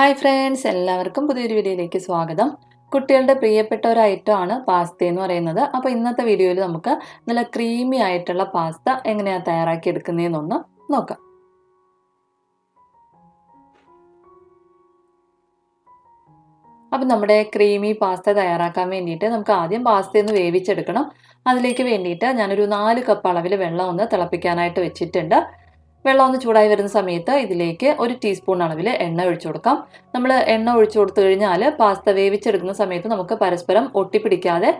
Hi friends എല്ലാവർക്കും പുതിയൊരു വീഡിയോയിലേക്ക് സ്വാഗതം. കുട്ടികളുടെ പ്രിയപ്പെട്ട ഒരു ഐറ്റം ആണ് പാസ്ത എന്ന് പറയുന്നത്. അപ്പോൾ ഇന്നത്തെ വീഡിയോയിൽ നമുക്ക് നല്ല ക്രീമി ആയിട്ടുള്ള പാസ്ത എങ്ങനെയാണ് തയ്യാറാക്കി എടുക്കുന്നതെന്നൊന്ന് നോക്കാം. അപ്പം നമ്മുടെ ക്രീമി പാസ്ത തയ്യാറാക്കാൻ വേണ്ടിയിട്ട് നമുക്ക് ആദ്യം പാസ്ത ഒന്ന് വേവിച്ചെടുക്കണം. അതിലേക്ക് വേണ്ടിയിട്ട് ഞാനൊരു നാല് കപ്പ് അളവിൽ വെള്ളം ഒന്ന് തിളപ്പിക്കാനായിട്ട് വെച്ചിട്ടുണ്ട്. വെള്ളം ഒന്ന് ചൂടായി വരുന്ന സമയത്ത് ഇതിലേക്ക് ഒരു ടീസ്പൂൺ അളവിൽ എണ്ണ ഒഴിച്ചു കൊടുക്കാം. നമ്മൾ എണ്ണ ഒഴിച്ചു കൊടുത്തു കഴിഞ്ഞാൽ പാസ്ത വേവിച്ചെടുക്കുന്ന സമയത്ത് നമുക്ക് പരസ്പരം ഒട്ടിപ്പിടിക്കാതെ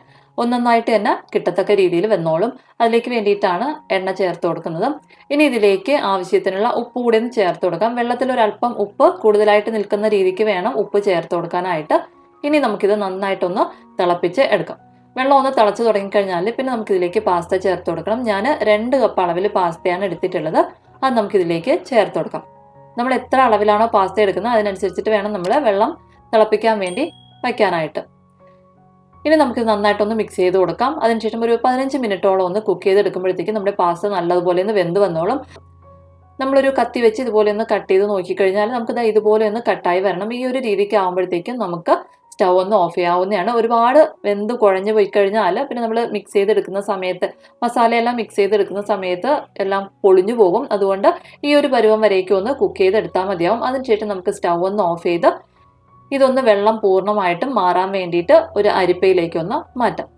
ഒന്നൊന്നായിട്ട് തന്നെ കിട്ടത്തക്ക രീതിയിൽ വന്നോളും. അതിലേക്ക് വേണ്ടിയിട്ടാണ് എണ്ണ ചേർത്ത് കൊടുക്കുന്നത്. ഇനി ഇതിലേക്ക് ആവശ്യത്തിനുള്ള ഉപ്പ് കൂടി ഒന്ന് ചേർത്ത് കൊടുക്കാം. വെള്ളത്തിൽ ഒരല്പം ഉപ്പ് കൂടുതലായിട്ട് നിൽക്കുന്ന രീതിക്ക് വേണം ഉപ്പ് ചേർത്ത് കൊടുക്കാനായിട്ട്. ഇനി നമുക്കിത് നന്നായിട്ടൊന്ന് തിളപ്പിച്ച് എടുക്കാം. വെള്ളം ഒന്ന് തിളച്ച് തുടങ്ങിക്കഴിഞ്ഞാൽ പിന്നെ നമുക്കിതിലേക്ക് പാസ്ത ചേർത്ത് കൊടുക്കണം. ഞാൻ രണ്ട് കപ്പ് അളവിൽ പാസ്തയാണ് എടുത്തിട്ടുള്ളത്. അത് നമുക്കിതിലേക്ക് ചേർത്ത് കൊടുക്കാം. നമ്മൾ എത്ര അളവിലാണോ പാസ്ത എടുക്കുന്നത് അതിനനുസരിച്ചിട്ട് വേണം നമ്മൾ വെള്ളം തിളപ്പിക്കാൻ വേണ്ടി വയ്ക്കാനായിട്ട്. ഇനി നമുക്ക് നന്നായിട്ടൊന്ന് മിക്സ് ചെയ്ത് കൊടുക്കാം. അതിനുശേഷം ഒരു പതിനഞ്ച് മിനിറ്റോളം ഒന്ന് കുക്ക് ചെയ്തെടുക്കുമ്പോഴത്തേക്കും നമ്മുടെ പാസ്ത നല്ലതുപോലെ ഒന്ന് വെന്ത് വന്നോളും. നമ്മളൊരു കത്തി വെച്ച് ഇതുപോലെ ഒന്ന് കട്ട് ചെയ്ത് നോക്കിക്കഴിഞ്ഞാൽ നമുക്ക് ഇതുപോലെ ഒന്ന് കട്ടായി വരണം. ഈ ഒരു രീതിക്ക് ആകുമ്പോഴത്തേക്കും നമുക്ക് സ്റ്റൗ ഒന്ന് ഓഫ് ചെയ്യാവുന്നതാണ്. ഒരുപാട് വെന്ത് കുഴഞ്ഞു പോയി കഴിഞ്ഞാൽ പിന്നെ നമ്മൾ മിക്സ് ചെയ്തെടുക്കുന്ന സമയത്ത് മസാലയെല്ലാം മിക്സ് ചെയ്തെടുക്കുന്ന സമയത്ത് എല്ലാം പൊളിഞ്ഞു പോകും. അതുകൊണ്ട് ഈ ഒരു പരുവം വരേക്കും ഒന്ന് കുക്ക് ചെയ്തെടുത്താൽ മതിയാവും. അതിനുശേഷം നമുക്ക് സ്റ്റൗ ഒന്ന് ഓഫ് ചെയ്ത് ഇതൊന്ന് വെള്ളം പൂർണമായിട്ടും മാറാൻ വേണ്ടിയിട്ട് ഒരു അരിപ്പയിലേക്കൊന്ന് മാറ്റാം.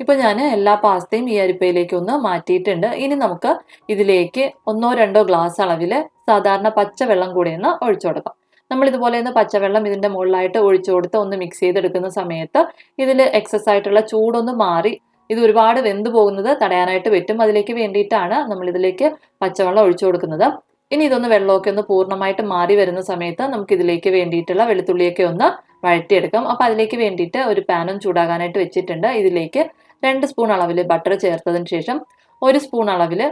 ഇപ്പോൾ ഞാൻ എല്ലാ പാസ്തയും ഈ അരിപ്പയിലേക്ക് ഒന്ന് മാറ്റിയിട്ടുണ്ട്. ഇനി നമുക്ക് ഇതിലേക്ക് ഒന്നോ രണ്ടോ ഗ്ലാസ് അളവിൽ സാധാരണ പച്ചവെള്ളം കൂടി ഒന്ന് ഒഴിച്ചു കൊടുക്കാം. നമ്മൾ ഇതുപോലെ ഒന്ന് പച്ചവെള്ളം ഇതിന്റെ മുകളിലായിട്ട് ഒഴിച്ചു കൊടുത്ത് ഒന്ന് മിക്സ് ചെയ്തെടുക്കുന്ന സമയത്ത് ഇതിൽ എക്സസ് ആയിട്ടുള്ള ചൂടൊന്ന് മാറി ഇത് ഒരുപാട് വെന്ത് പോകുന്നത് തടയാനായിട്ട് പറ്റും. അതിലേക്ക് വേണ്ടിയിട്ടാണ് നമ്മൾ ഇതിലേക്ക് പച്ചവെള്ളം ഒഴിച്ചു കൊടുക്കുന്നത്. ഇനി ഇതൊന്ന് വെള്ളമൊക്കെ ഒന്ന് പൂർണമായിട്ട് മാറി വരുന്ന സമയത്ത് നമുക്ക് ഇതിലേക്ക് വേണ്ടിയിട്ടുള്ള വെളുത്തുള്ളിയൊക്കെ ഒന്ന് വഴറ്റിയെടുക്കാം. അപ്പോൾ അതിലേക്ക് വേണ്ടിയിട്ട് ഒരു പാനും ചൂടാകാനായിട്ട് വെച്ചിട്ടുണ്ട്. ഇതിലേക്ക് രണ്ട് സ്പൂൺ അളവിൽ ബട്ടർ ചേർത്തതിന് ശേഷം ഒരു സ്പൂൺ അളവിൽ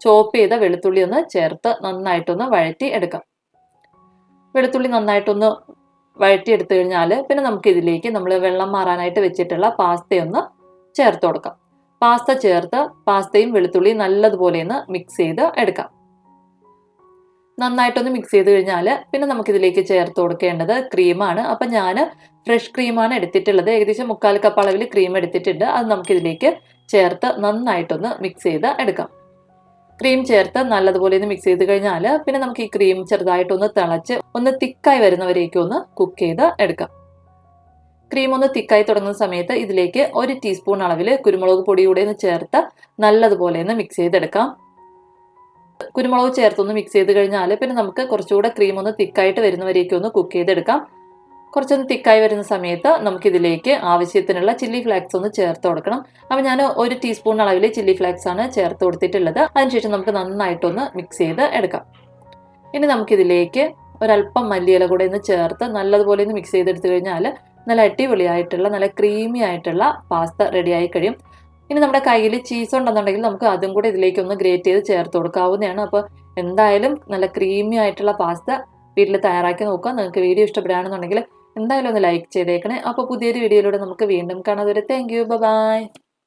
ചോപ്പ് ചെയ്ത വെളുത്തുള്ളി ഒന്ന് ചേർത്ത് നന്നായിട്ടൊന്ന് വഴറ്റി എടുക്കാം. വെളുത്തുള്ളി നന്നായിട്ടൊന്ന് വഴറ്റി എടുത്തു കഴിഞ്ഞാൽ പിന്നെ നമുക്ക് ഇതിലേക്ക് നമ്മൾ വെള്ളം മാറാനായിട്ട് വെച്ചിട്ടുള്ള പാസ്തയൊന്ന് ചേർത്ത് കൊടുക്കാം. പാസ്ത ചേർത്ത് പാസ്തയും വെളുത്തുള്ളിയും നല്ലതുപോലെ ഒന്ന് മിക്സ് ചെയ്ത് എടുക്കാം. നന്നായിട്ടൊന്ന് മിക്സ് ചെയ്ത് കഴിഞ്ഞാൽ പിന്നെ നമുക്കിതിലേക്ക് ചേർത്ത് കൊടുക്കേണ്ടത് ക്രീമാണ് അപ്പം ഞാൻ ഫ്രഷ് ക്രീമാണ് എടുത്തിട്ടുള്ളത്. ഏകദേശം മുക്കാൽ കപ്പ് അളവിൽ ക്രീം എടുത്തിട്ടുണ്ട്. അത് നമുക്കിതിലേക്ക് ചേർത്ത് നന്നായിട്ടൊന്ന് മിക്സ് ചെയ്ത് എടുക്കാം. ക്രീം ചേർത്ത് നല്ലതുപോലെ ഒന്ന് മിക്സ് ചെയ്ത് കഴിഞ്ഞാൽ പിന്നെ നമുക്ക് ഈ ക്രീം ചെറുതായിട്ടൊന്ന് തിളച്ച് ഒന്ന് തിക്കായി വരുന്നവരേക്കും ഒന്ന് കുക്ക് ചെയ്ത് എടുക്കാം. ക്രീം ഒന്ന് തിക്കായി തുടങ്ങുന്ന സമയത്ത് ഇതിലേക്ക് ഒരു ടീസ്പൂൺ അളവിൽ കുരുമുളക് പൊടി കൂടെ ഒന്ന് ചേർത്ത് നല്ലതുപോലെ ഒന്ന് മിക്സ് ചെയ്തെടുക്കാം. കുരുമുളക് ചേർത്തൊന്ന് മിക്സ് ചെയ്ത് കഴിഞ്ഞാൽ പിന്നെ നമുക്ക് കുറച്ചുകൂടെ ക്രീം ഒന്ന് തിക്കായിട്ട് വരുന്നവരേക്കും ഒന്ന് കുക്ക് ചെയ്തെടുക്കാം. കുറച്ചൊന്ന് തിക്കായി വരുന്ന സമയത്ത് നമുക്കിതിലേക്ക് ആവശ്യത്തിനുള്ള ചില്ലി ഫ്ലേക്സ് ഒന്ന് ചേർത്ത് കൊടുക്കണം. അപ്പോൾ ഞാൻ ഒരു ടീസ്പൂൺ അളവിൽ ചില്ലി ഫ്ലേക്സ് ആണ് ചേർത്ത് കൊടുത്തിട്ടുള്ളത്. അതിനുശേഷം നമുക്ക് നന്നായിട്ടൊന്ന് മിക്സ് ചെയ്ത് എടുക്കാം. ഇനി നമുക്കിതിലേക്ക് ഒരല്പം മല്ലിയില കൂടെ ഒന്ന് ചേർത്ത് നല്ലതുപോലെ ഒന്ന് മിക്സ് ചെയ്തെടുത്തു കഴിഞ്ഞാൽ നല്ല അടിപൊളിയായിട്ടുള്ള നല്ല ക്രീമി ആയിട്ടുള്ള പാസ്ത റെഡിയായി കഴിയും. ഇനി നമ്മുടെ കയ്യിൽ ചീസ് ഉണ്ടെന്നുണ്ടെങ്കിൽ നമുക്ക് അതും കൂടെ ഇതിലേക്ക് ഒന്ന് ഗ്രേറ്റ് ചെയ്ത് ചേർത്ത് കൊടുക്കാവുന്നതാണ്. അപ്പോൾ എന്തായാലും നല്ല ക്രീമി ആയിട്ടുള്ള പാസ്ത വീട്ടിൽ തയ്യാറാക്കി നോക്കുക. നിങ്ങൾക്ക് വീഡിയോ ഇഷ്ടപ്പെടുകയാണെന്നുണ്ടെങ്കിൽ എന്തായാലും ഒന്ന് ലൈക്ക് ചെയ്തേക്കണേ. അപ്പോൾ പുതിയൊരു വീഡിയോയിലൂടെ നമുക്ക് വീണ്ടും കാണാതെ താങ്ക് യു ബൈ